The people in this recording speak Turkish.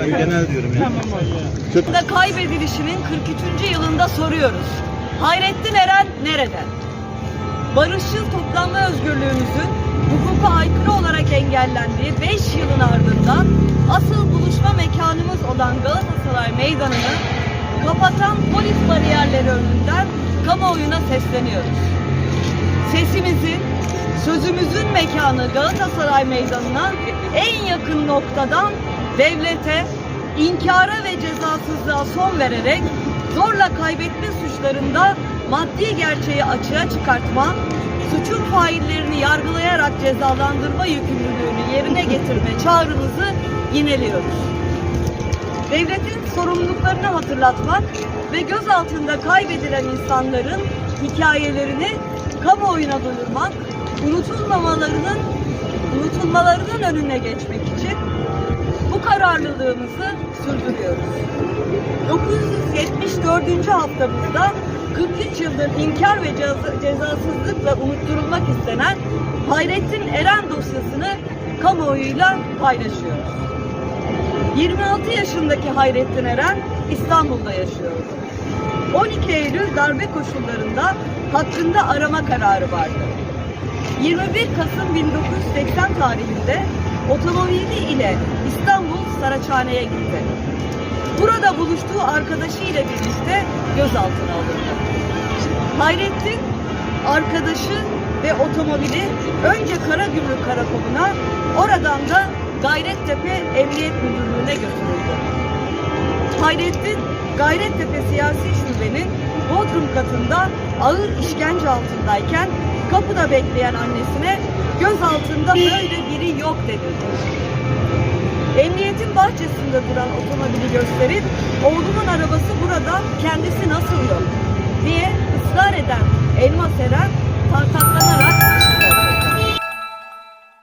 Ben genel diyorum yani. da kaybedilişinin 43. yılında soruyoruz. Hayrettin Eren nerede? Barışçıl toplanma özgürlüğümüzün hukuka aykırı olarak engellendiği 5 yılın ardından asıl buluşma mekanımız olan Galatasaray Meydanı'nı kapatan polis bariyerleri önünden kamuoyuna sesleniyoruz. Sesimizin, sözümüzün mekanı Galatasaray Meydanı'na en yakın noktadan devlete, inkara ve cezasızlığa son vererek zorla kaybetme suçlarında maddi gerçeği açığa çıkartma, suçun faillerini yargılayarak cezalandırma yükümlülüğünü yerine getirme çağrımızı yineliyoruz. Devletin sorumluluklarını hatırlatmak ve gözaltında kaybedilen insanların hikayelerini kamuoyuna duyurmak, unutulmamalarının unutulmalarının önüne geçmek için bu kararlılığımızı sürdürüyoruz. 974. haftamızda 43 yıldır inkar ve ceza- cezasızlıkla unutturulmak istenen Hayrettin Eren dosyasını kamuoyuyla paylaşıyoruz. 26 yaşındaki Hayrettin Eren İstanbul'da yaşıyor. 12 Eylül darbe koşullarında hakkında arama kararı vardı. 21 Kasım 1980 tarihinde otomobili ile İstanbul Saraçhane'ye gitti. Burada buluştuğu arkadaşı ile birlikte gözaltına alındı. Hayrettin, arkadaşı ve otomobili önce Karagümrük Karakolu'na, oradan da Gayrettepe Emniyet Müdürlüğü'ne götürüldü. Hayrettin, Gayrettepe Siyasi Şube'nin Bodrum katında ağır işkence altındayken kapıda bekleyen annesine gözaltında böyle biri yok denildi. Emniyetin bahçesinde duran otomobili gösterip oğlunun arabası burada kendisi nasıl yok diye ısrar eden Elmas Eren tartaklanarak